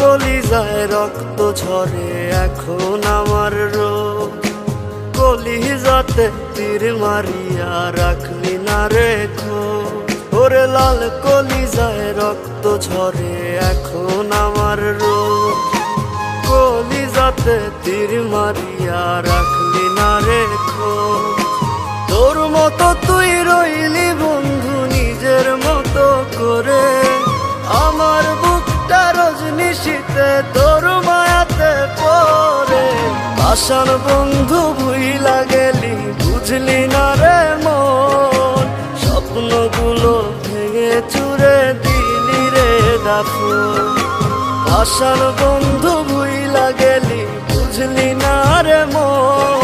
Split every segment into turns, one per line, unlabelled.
কলিজায় রক্ত ঝরে এখন আমার রোগ। কলিজাতে তীর মারিয়া রাখলি না রেখো ওরে লাল কলিজায় রক্ত ঝরে এখন আমার রোগ। কলিজাতে তীর মারিয়া রাখলি না রেখো তোর মতো তুই রইলি শীতে তোর মায়াতে পরে আসার বন্ধু ভুইলা গেলি, বুঝলি না রে মন। স্বপ্নগুলো ভেঙে চুরে দিলি রে দাফু আসার বন্ধু ভুইলা গেলি, বুঝলি না রে মন।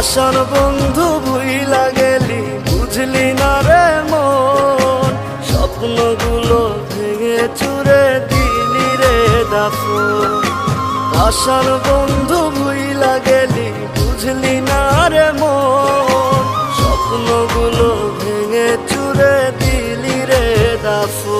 আসার বন্ধু ভুইলা গেলি, বুঝলি না রে মন। স্বপ্নগুলো ভেঙে চুরে দিলি রে দাফু আসার বন্ধু ভুইলা গেলি, বুঝলি না রে মন। স্বপ্নগুলো ভেঙে চুরে দিলি রে দাফু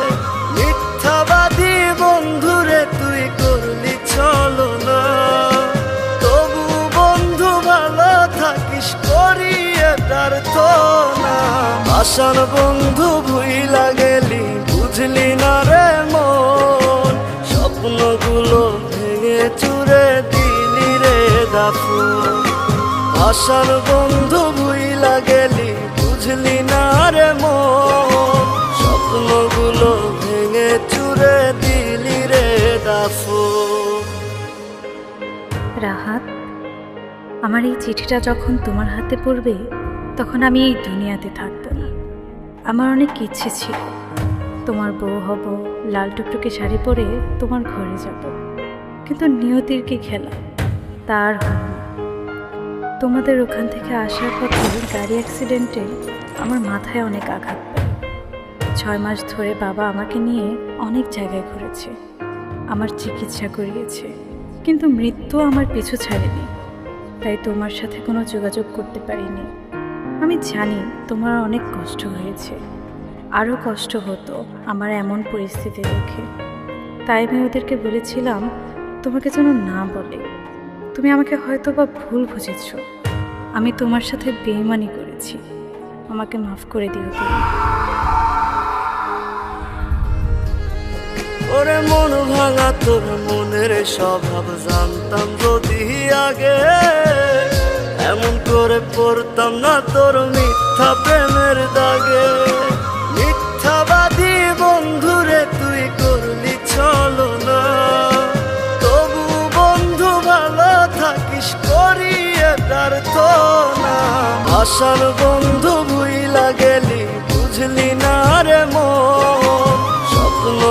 আসার বন্ধু ভুইলা গেলি বুঝলি না রে মন। স্বপ্নগুলো ভেঙে চুরে দিলি রে দাফু আসার বন্ধু ভুইলা গেলি বুঝলি না রে মন। স্বপ্নগুলো ভেঙে চুরে দিলি রে দাফু
রাহাত, আমার এই চিঠিটা যখন তোমার হাতে পড়বে, তখন আমি এই দুনিয়াতে থাকব না। আমার অনেক ইচ্ছে ছিল। তোমার বউ হব, লাল টুকটুকে শাড়ি পরে তোমার ঘরে যাব। কিন্তু নিয়তির কি খেলা? তার হল তোমাদের ওখান থেকে আসার পথে গাড়ি অ্যাক্সিডেন্টে আমার মাথায় অনেক আঘাত ছয় মাস ধরে বাবা আমাকে নিয়ে অনেক জায়গায় ঘুরেছে। আমার চিকিৎসা করিয়েছে। কিন্তু মৃত্যু আমার পিছু ছাড়েনি। তাই তোমার সাথে কোনো যোগাযোগ করতে পারিনি। আমি জানি তোমার অনেক কষ্ট হয়েছে। আরও কষ্ট হতো আমার এমন পরিস্থিতি দেখে। তাই আমি ওদেরকে বলেছিলাম, তোমাকে যেন না বলে। তুমি আমাকে হয়তো বা ভুল বুঝেছ। আমি তোমার সাথে বেইমানি করেছি। আমাকে মাফ করে দিও তুমি।
ওরে মন ভাঙা, তোর মনের স্বভাব জানতাম যদি আগে। করে পড়তাম না তোর মিথ্যা প্রেমের দাগে। মিথ্যাবাদী বন্ধুরে তুই করলি চলো না তবু বন্ধু ভালো থাকিস করি করিয়ে প্রার্থনা। আসার বন্ধু ভুইলা গেলি, বুঝলি না রে মন। স্বপ্ন